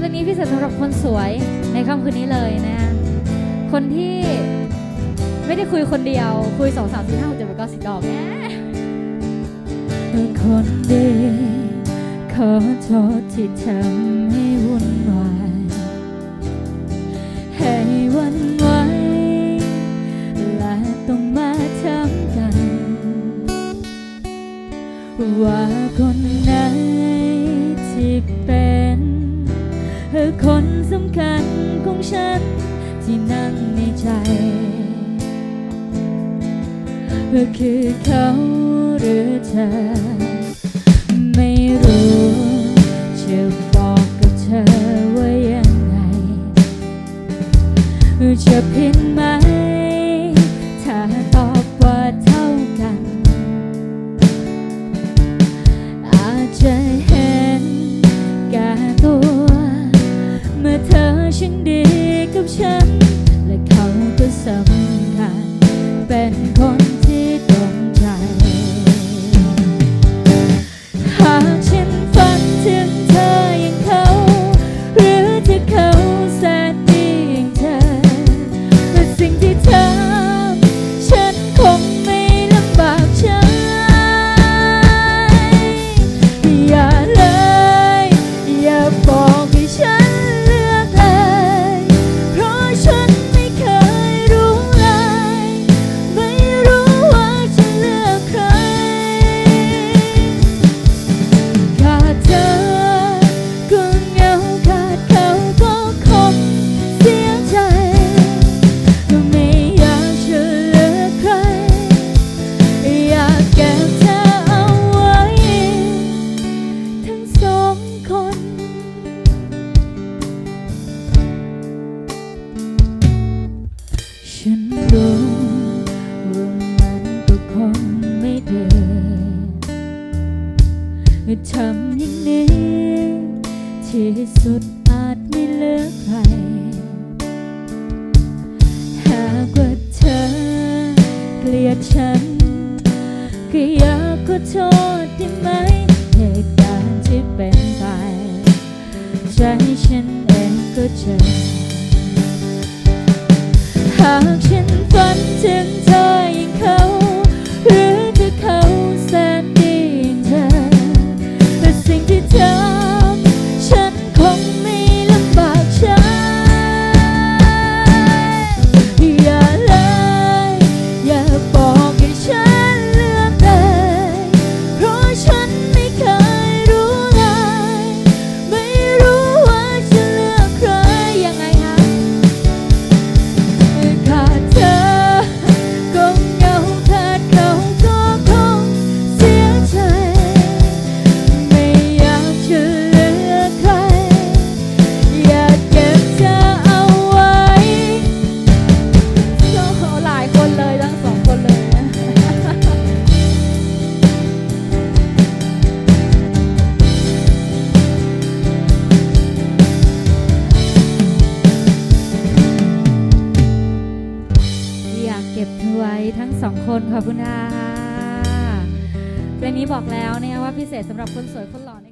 เพลงนี้พิเศษสำหรับคนสวยในค่ำคืนนี้เลยนะคนที่ไม่ได้คุยคนเดียว คุยสองสามสี่ห้าหกเจ็ดแปดเก้าสิบดอกแน่คนดีขอโทษที่ทำให้วุ่นวายให้วันไหวและต้องมาทำกัน ว่าคนไหนที่เป็น ธอคนสำคัญของฉันที่นั่งในใจ เธอคือเขาหรือเธอ ไม่รู้จะบอกกับเธอว่ายังไงจะพินมาำคัญเป็นคน คน ฉันรู้ว่ามันก็คงไม่ดีทำอย่างนี้ ที่สุดอาจไม่เหลือใคร หากว่าเธอเกลียดฉันก็อยากขอโทษได้ไหมเหตุการณ์ที่เป็น ใจ เก็บเธอไว้ทั้งสองคนขอบคุณค่ะเพลงนี้บอกแล้วนะคะว่าพิเศษสำหรับคนสวยคนหล่อใน